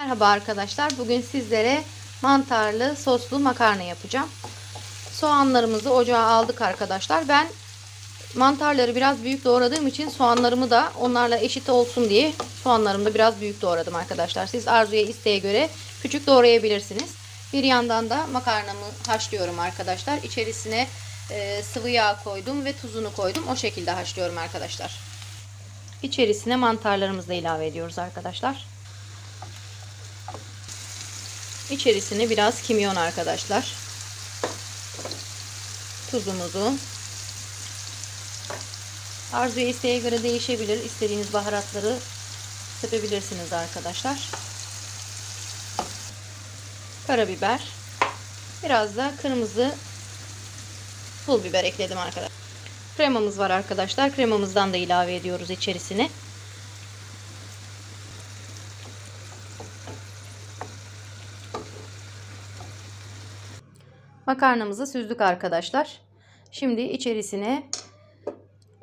Merhaba arkadaşlar. Bugün sizlere mantarlı soslu makarna yapacağım. Soğanlarımızı ocağa aldık arkadaşlar. Ben mantarları biraz büyük doğradığım için soğanlarımı da onlarla eşit olsun diye soğanlarımı da biraz büyük doğradım arkadaşlar. Siz arzuya isteğe göre küçük doğrayabilirsiniz. Bir yandan da makarnamı haşlıyorum arkadaşlar. İçerisine e, sıvı yağ koydum ve tuzunu koydum. O şekilde haşlıyorum arkadaşlar. İçerisine mantarlarımızı da ilave ediyoruz arkadaşlar. İçerisine biraz kimyon arkadaşlar. Tuzumuzu. Arzuya isteğe göre değişebilir. İstediğiniz baharatları sepebilirsiniz arkadaşlar. Karabiber. Biraz da kırmızı pul biber ekledim arkadaşlar. Kremamız var arkadaşlar. Kremamızdan da ilave ediyoruz içerisine. Makarnamızı süzdük arkadaşlar. Şimdi içerisine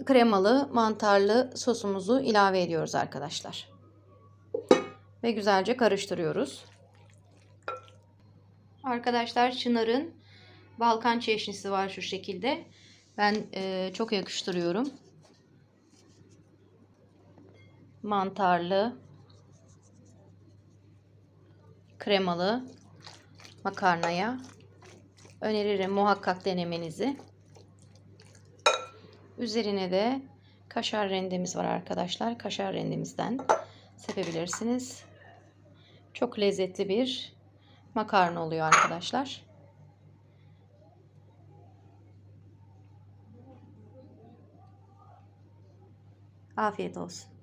kremalı mantarlı sosumuzu ilave ediyoruz arkadaşlar. Ve güzelce karıştırıyoruz. Arkadaşlar Çınar'ın Balkan çeşnisi var şu şekilde. Ben e, çok yakıştırıyorum. Mantarlı, kremalı makarnaya öneririm muhakkak denemenizi. Üzerine de kaşar rendemiz var arkadaşlar. Kaşar rendemizden sepebilirsiniz. Çok lezzetli bir makarna oluyor arkadaşlar. Afiyet olsun.